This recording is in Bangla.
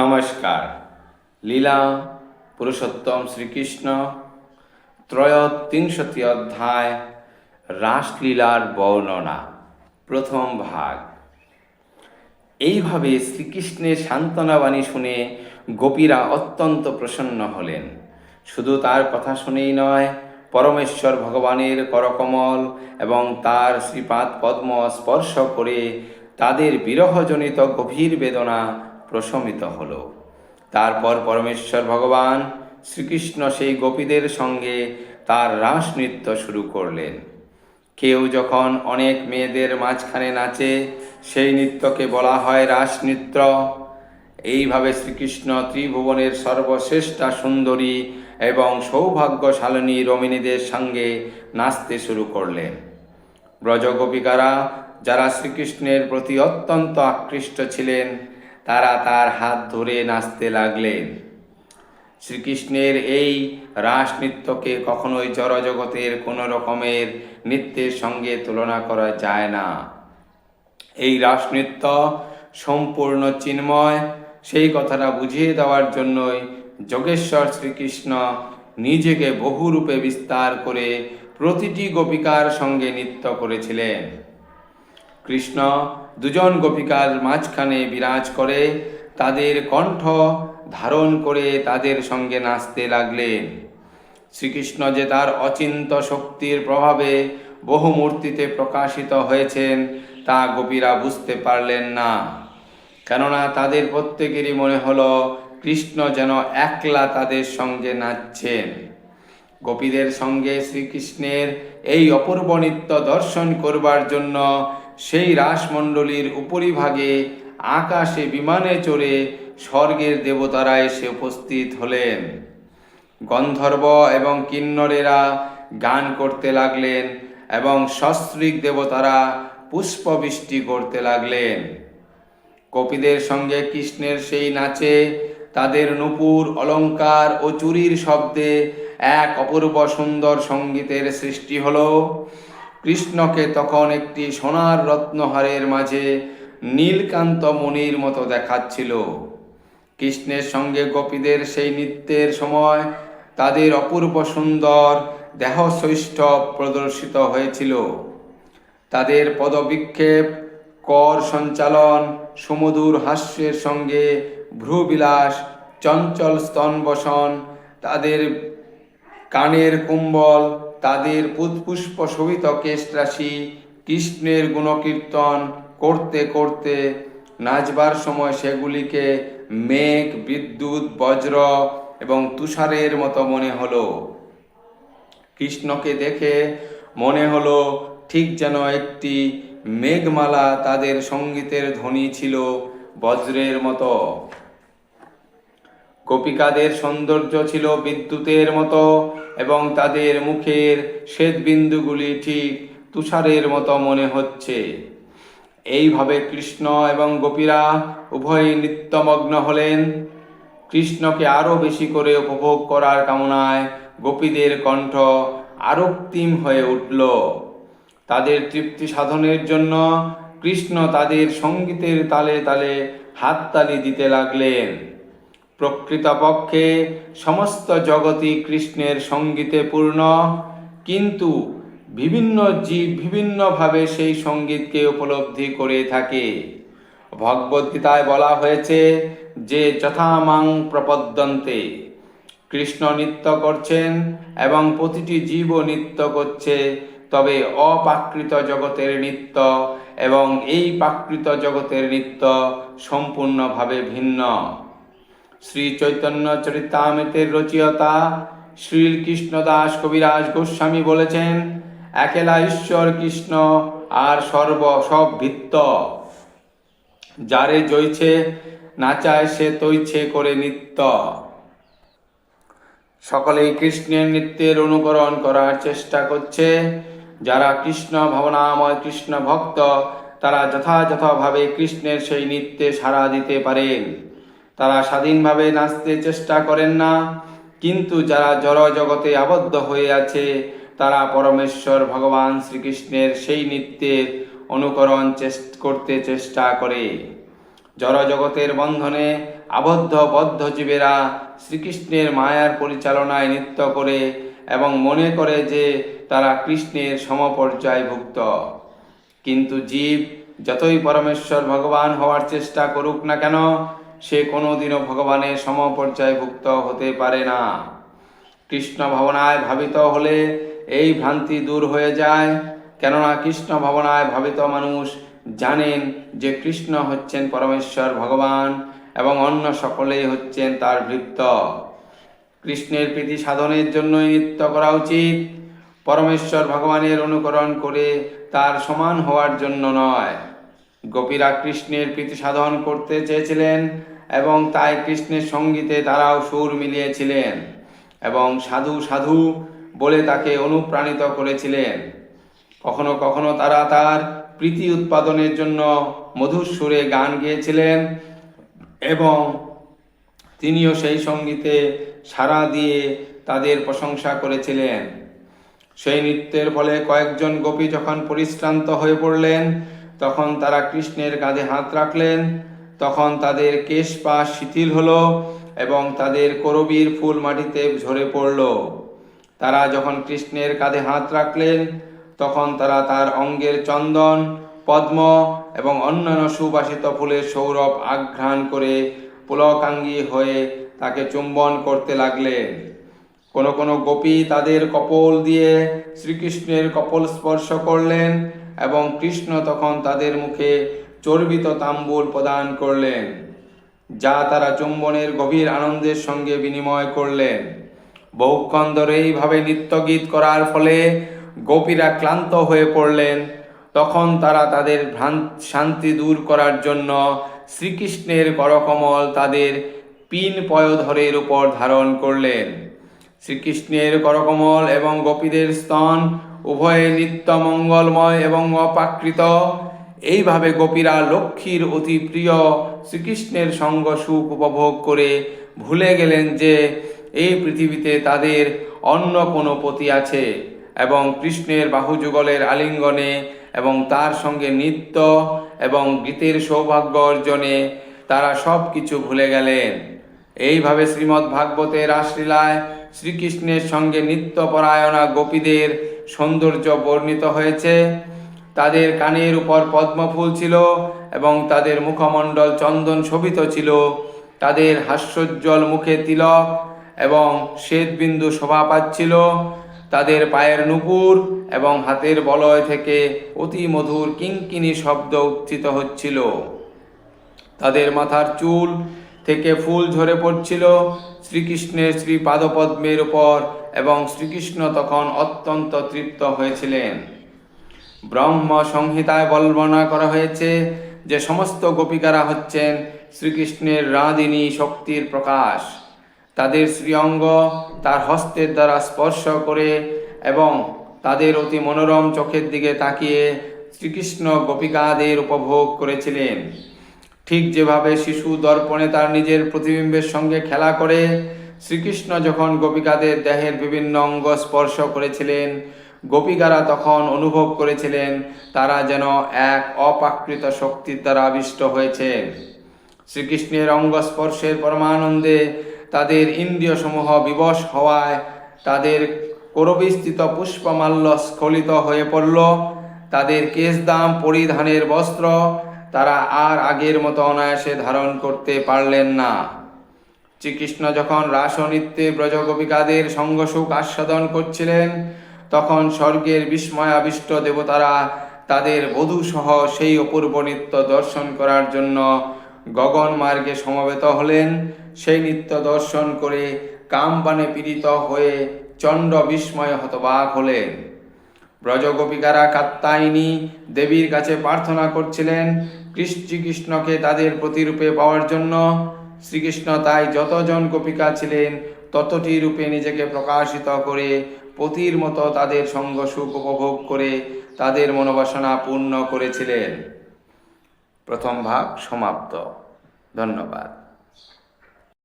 নমস্কার। লীলা পুরুষোত্তম শ্রীকৃষ্ণ ত্রয়োত্রিংশতি অধ্যায় রাসলীলার বর্ণনা, প্রথম ভাগ। এইভাবে শ্রীকৃষ্ণের সান্ত্বনাবাণী শুনে গোপীরা অত্যন্ত প্রসন্ন হলেন। শুধু তার কথা শুনেই নয়, পরমেশ্বর ভগবানের করকমল এবং তার শ্রীপাদ পদ্ম স্পর্শ করে তাদের বিরহজনিত গভীর বেদনা প্রশমিত হল। তারপর পরমেশ্বর ভগবান শ্রীকৃষ্ণ সেই গোপীদের সঙ্গে তার রাস নৃত্য শুরু করলেন। কেউ যখন অনেক মেয়েদের মাঝখানে নাচে, সেই নৃত্যকে বলা হয় রাস নৃত্য। এইভাবে শ্রীকৃষ্ণ ত্রিভুবনের সর্বশ্রেষ্ঠা সুন্দরী এবং সৌভাগ্যশালিনী রমিনীদের সঙ্গে নাচতে শুরু করলেন। ব্রজগোপিকারা, যারা শ্রীকৃষ্ণের প্রতি অত্যন্ত আকৃষ্ট ছিলেন তারা তার হাত ধরে নাচতে লাগলেন। শ্রীকৃষ্ণের এই রাস নৃত্যকে কখনোই জড়জগতের কোনো রকমের নৃত্যের সঙ্গে তুলনা করা যায় না। এই রাস নৃত্য সম্পূর্ণ চিন্ময়, সেই কথাটা বুঝিয়ে দেওয়ার জন্যই যোগেশ্বর শ্রীকৃষ্ণ নিজেকে বহুরূপে বিস্তার করে প্রতিটি গোপিকার সঙ্গে নৃত্য করেছিলেন। কৃষ্ণ দুজন গোপিকার মাঝখানে বিরাজ করে, তাদের কণ্ঠ ধারণ করে তাদের সঙ্গে নাচতে লাগলেন। শ্রীকৃষ্ণ যে তার অচিন্ত শক্তির প্রভাবে বহু মূর্তিতে প্রকাশিত হয়েছেন, তা গোপীরা বুঝতে পারলেন না। কেননা তাদের প্রত্যেকেরই মনে হলো, কৃষ্ণ যেন একলা তাদের সঙ্গে নাচছেন। গোপীদের সঙ্গে শ্রীকৃষ্ণের এই অপূর্ব নৃত্য দর্শন করবার জন্য সেই রাসমণ্ডলীর উপরিভাগে আকাশে বিমানে চড়ে স্বর্গের দেবতারা এসে উপস্থিত হলেন। গন্ধর্ব এবং কিন্নরেরা গান করতে লাগলেন এবং সস্ত্রিক দেবতারা পুষ্পবৃষ্টি করতে লাগলেন। কপিদের সঙ্গে কৃষ্ণের সেই নাচে তাদের নূপুর, অলঙ্কার ও চুরির শব্দে এক অপূর্ব সুন্দর সঙ্গীতের সৃষ্টি হলো। কৃষ্ণকে তখন একটি সোনার রত্নহারের মাঝে নীলকান্ত মনির মতো দেখাচ্ছিল। কৃষ্ণের সঙ্গে গোপীদের সেই নৃত্যের সময় তাদের অপূর্ব সুন্দর দেহ সৈষ্ঠব প্রদর্শিত হয়েছিল। তাদের পদবিক্ষেপ, কর সঞ্চালন, সুমধুর হাস্যের সঙ্গে ভ্রুবিলাস, চঞ্চল স্তন বসন, তাদের কানের কুম্বল তাদের পুষ্প শোভিত কেশরাশি কৃষ্ণের গুণকীর্তন করতে করতে নাচবার সময় সেগুলিকে মেঘ, বিদ্যুৎ, বজ্র এবং তুষারের মতো মনে হলো। কৃষ্ণকে দেখে মনে হলো ঠিক যেন একটি মেঘমালা তাদের সঙ্গীতের ধ্বনি ছিল বজ্রের মতো। গোপিকাদের সৌন্দর্য ছিল বিদ্যুতের মতো এবং তাদের মুখের শ্বেতবিন্দুগুলি ঠিক তুষারের মতো মনে হচ্ছে। এইভাবে কৃষ্ণ এবং গোপীরা উভয়ই নিত্যমগ্ন হলেন। কৃষ্ণকে আরও বেশি করে উপভোগ করার কামনায় গোপীদের কণ্ঠ আরক্তিম হয়ে উঠল। তাদের তৃপ্তি সাধনের জন্য কৃষ্ণ তাদের সঙ্গীতের তালে তালে হাততালি দিতে লাগলেন। প্রকৃতপক্ষে সমস্ত জগতই কৃষ্ণের সঙ্গীতে পূর্ণ, কিন্তু বিভিন্ন জীব বিভিন্নভাবে সেই সঙ্গীতকে উপলব্ধি করে থাকে। ভগবদ্গীতায় বলা হয়েছে যে যথামাং প্রপদ্যন্তে। কৃষ্ণ নৃত্য করছেন এবং প্রতিটি জীবও নৃত্য করছে, তবে অপাকৃত জগতের নৃত্য এবং এই প্রাকৃত জগতের নৃত্য সম্পূর্ণভাবে ভিন্ন। শ্রী চৈতন্য চরিতামৃতের রচয়িতা শ্রীকৃষ্ণ দাস কবিরাজ গোস্বামী বলেছেন, একেলা ঈশ্বর কৃষ্ণ আর সর্ব সব ভিত্ত। যারে জইছে নাচায় সে তৈছে করে নিত্য। সকলেই কৃষ্ণের নৃত্যের অনুকরণ করার চেষ্টা করছে। যারা কৃষ্ণ ভাবনাময় কৃষ্ণ ভক্ত, তারা যথাযথভাবে কৃষ্ণের সেই নৃত্যে সাড়া দিতে পারেন। তারা স্বাধীনভাবে নাচতে চেষ্টা করেন না। কিন্তু যারা জড় জগতে আবদ্ধ হয়ে আছে, তারা পরমেশ্বর ভগবান শ্রীকৃষ্ণের সেই নৃত্যের অনুকরণ করতে চেষ্টা করে। জড়জগতের বন্ধনে আবদ্ধ বদ্ধ জীবেরা শ্রীকৃষ্ণের মায়ার পরিচালনায় নৃত্য করে এবং মনে করে যে তারা কৃষ্ণের সমপর্যায়ভুক্ত কিন্তু জীব যতই পরমেশ্বর ভগবান হওয়ার চেষ্টা করুক না কেন সে কোনোদিনও ভগবানের সমপর্যায়ভুক্ত হতে পারে না। কৃষ্ণ ভাবনায় ভাবিত হলে এই ভ্রান্তি দূর হয়ে যায়। কেননা কৃষ্ণ ভাবনায় ভাবিত মানুষ জানেন যে কৃষ্ণ হচ্ছেন পরমেশ্বর ভগবান এবং অন্য সকলেই হচ্ছেন তার ভৃত্য। কৃষ্ণের প্রীতি সাধনের জন্যই নৃত্য করা উচিত। পরমেশ্বর ভগবানের অনুকরণ করে তার সমান হওয়ার জন্য নয়। গোপীরা কৃষ্ণের প্রীতি সাধন করতে চেয়েছিলেন এবং তাই কৃষ্ণের সঙ্গীতে তারাও সুর মিলিয়েছিলেন এবং সাধু সাধু বলে তাকে অনুপ্রাণিত করেছিলেন। কখনো কখনো তারা তার প্রীতি উৎপাদনের জন্য মধুর সুরে গান গেয়েছিলেন এবং তিনিও সেই সঙ্গীতে সাড়া দিয়ে তাদের প্রশংসা করেছিলেন। সেই নৃত্যের ফলে কয়েকজন গোপী যখন পরিশ্রান্ত হয়ে পড়লেন, তখন তারা কৃষ্ণের কাঁধে হাত রাখলেন তখন তাদের কেশ পা শিথিল হলো এবং তাদের করবীর ফুল মাটিতে ঝরে পড়ল। তারা যখন কৃষ্ণের কাঁধে হাত রাখলেন, তখন তারা তার অঙ্গের চন্দন, পদ্ম এবং অন্যান্য সুবাসিত ফুলের সৌরভ আঘ্রাণ করে পুলকাঙ্গী হয়ে তাকে চুম্বন করতে লাগলেন। কোন কোন গোপী তাদের কপল দিয়ে শ্রীকৃষ্ণের কপল স্পর্শ করলেন এবং কৃষ্ণ তখন তাদের মুখে চর্বিত তাম্বুল প্রদান করলেন, যা তারা চুম্বনের গভীর আনন্দের সঙ্গে বিনিময় করলেন। বহুক্ষণ ধরে এইভাবে নৃত্যগীত করার ফলে গোপীরা ক্লান্ত হয়ে পড়লেন। তখন তারা তাদের শান্তি দূর করার জন্য শ্রীকৃষ্ণের করকমল তাদের পিন পয়োধরের উপর ধারণ করলেন। শ্রীকৃষ্ণের করকমল এবং গোপীদের স্তন উভয়ে নিত্য মঙ্গলময় এবং অপাকৃত। এইভাবে গোপীরা লক্ষ্মীর অতি প্রিয় শ্রীকৃষ্ণের সঙ্গ সুখ উপভোগ করে ভুলে গেলেন যে এই পৃথিবীতে তাদের অন্য কোনো পতি আছে এবং কৃষ্ণের বাহুযুগলের আলিঙ্গনে এবং তার সঙ্গে নৃত্য এবং গীতের সৌভাগ্য অর্জনে তারা সব কিছু ভুলে গেলেন। এইভাবে শ্রীমদ্ ভাগবতের রাসলীলায় শ্রীকৃষ্ণের সঙ্গে নিত্যপরায়ণা গোপীদের সৌন্দর্য বর্ণিত হয়েছে। তাদের কানের উপর পদ্মফুল ছিল এবং তাদের মুখমণ্ডল চন্দন শোভিত ছিল। তাদের হাস্যোজ্জ্বল মুখে তিলক এবং শ্বেতবিন্দু শোভা পাচ্ছিল তাদের পায়ের নুপুর এবং হাতের বলয় থেকে অতি মধুর কিঙ্কিনি শব্দ উত্থিত হচ্ছিল। তাদের মাথার চুল থেকে ফুল ঝরে পড়ছিল। শ্রীকৃষ্ণের শ্রী পাদপদ্মের উপর এবং শ্রীকৃষ্ণ তখন অত্যন্ত তৃপ্ত হয়েছিলেন। ব্রহ্ম সংহিতায় বর্ণনা করা হয়েছে যে সমস্ত গোপিকারা হচ্ছেন শ্রীকৃষ্ণের রাঁদিনী শক্তির প্রকাশ। তাদের শ্রীঅঙ্গ তার হস্তের দ্বারা স্পর্শ করে এবং তাদের অতি মনোরম চোখের দিকে তাকিয়ে শ্রীকৃষ্ণ গোপিকাদের উপভোগ করেছিলেন। ঠিক যেভাবে শিশু দর্পণে তার নিজের প্রতিবিম্বের সঙ্গে খেলা করে, শ্রীকৃষ্ণ যখন গোপিকাদের দেহের বিভিন্ন অঙ্গ স্পর্শ করেছিলেন গোপিকারা তখন অনুভব করেছিলেন, তারা যেন এক অপাকৃত শক্তির দ্বারা আবিষ্ট হয়েছেন শ্রীকৃষ্ণের অঙ্গ স্পর্শের পরমানন্দে তাদের ইন্দ্রিয়সমূহ বিবশ হওয়ায় তাদের করবিস্থিত পুষ্পমাল্য স্খলিত হয়ে পড়ল। তাদের কেশদাম পরিধানের বস্ত্র তারা আর আগের মতো অনায়াসে ধারণ করতে পারলেন না। শ্রীকৃষ্ণ যখন রাসনৃত্যে ব্রজগোপিকাদের সঙ্গসুখ আস্বাদন করছিলেন তখন স্বর্গের বিস্ময়াবিষ্ট দেবতারা তাদের বধূসহ সেই অপূর্ব নৃত্য দর্শন করার জন্য গগন মার্গে সমবেত হলেন। সেই নৃত্য দর্শন করে কামবানে পীড়িত হয়ে চণ্ড বিস্ময় হতবাক হলেন। ব্রজগোপিকারা কাত্তায়নী দেবীর কাছে প্রার্থনা করছিলেন শ্রীকৃষ্ণকে তাদের প্রতিরূপে পাওয়ার জন্য। শ্রীকৃষ্ণ তাই যতজন গোপিকা ছিলেন, ততটি রূপে নিজেকে প্রকাশিত করে পতির মতো তাদের সঙ্গ সুখ উপভোগ করে তাদের মনোবাসনা পূর্ণ করেছিলেন। প্রথম ভাগ সমাপ্ত। ধন্যবাদ।